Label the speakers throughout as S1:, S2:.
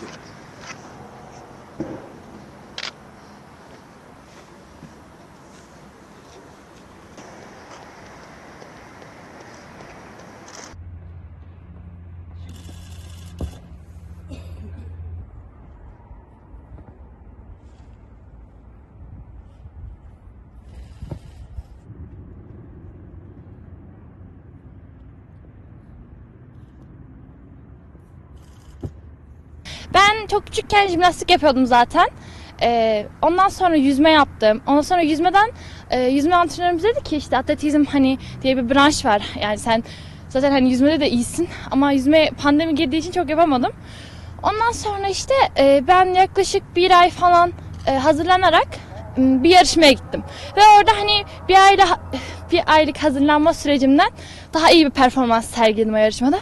S1: Спасибо. Çok küçükken jimnastik yapıyordum zaten. Ee, ondan sonra yüzme yaptım. Ondan sonra yüzmeden e, yüzme antrenörümüz dedi ki işte atletizm hani diye bir branş var. Yani sen zaten hani yüzmede de iyisin ama yüzme pandemi girdiği için çok yapamadım. Ondan sonra işte e, ben yaklaşık bir ay falan e, hazırlanarak bir yarışmaya gittim. Ve orada hani bir ayla bir aylık hazırlanma sürecimden daha iyi bir performans sergiledim o yarışmada.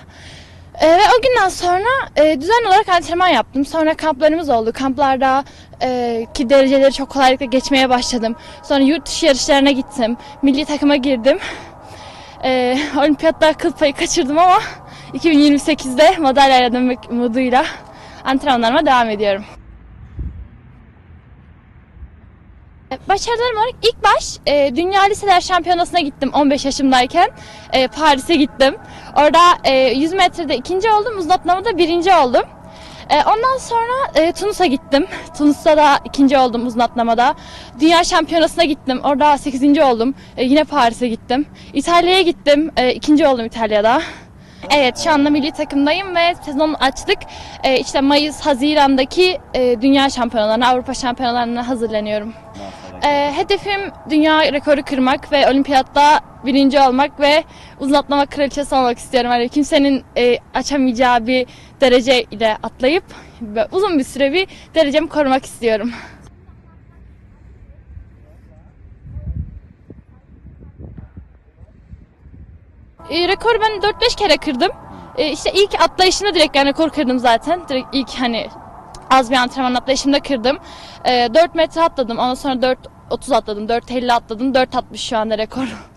S1: Ee, ve o günden sonra e, düzenli olarak antrenman yaptım. Sonra kamplarımız oldu. Kamplarda e, ki dereceleri çok kolaylıkla geçmeye başladım. Sonra yurt dışı yarışlarına gittim. Milli takıma girdim. E, olimpiyatta kıl payı kaçırdım ama 2028'de madalyayla dönmek umuduyla antrenmanlarıma devam ediyorum. Başarılarım olarak ilk baş e, Dünya Liseler Şampiyonası'na gittim 15 yaşımdayken. E, Paris'e gittim. Orada e, 100 metrede ikinci oldum, uzatmada birinci oldum. E, ondan sonra e, Tunus'a gittim. Tunus'ta da ikinci oldum uzatmada. Dünya Şampiyonası'na gittim. Orada 8. oldum. E, yine Paris'e gittim. İtalya'ya gittim. E, ikinci oldum İtalya'da. Evet şu anda milli takımdayım ve sezon açtık. E, işte Mayıs, Haziran'daki e, dünya şampiyonalarına, Avrupa şampiyonalarına hazırlanıyorum. E, hedefim dünya rekoru kırmak ve olimpiyatta birinci olmak ve uzun kraliçesi olmak istiyorum. Yani kimsenin e, açamayacağı bir derece ile atlayıp uzun bir süre bir derecemi korumak istiyorum. E, rekoru ben 4-5 kere kırdım. E, işte ilk atlayışımda direkt ben rekor kırdım zaten. Direkt ilk hani az bir antrenman atlayışımda kırdım. E, 4 metre atladım. Ondan sonra 4 30 atladım. 4.50 atladım. 4.60 şu anda rekor.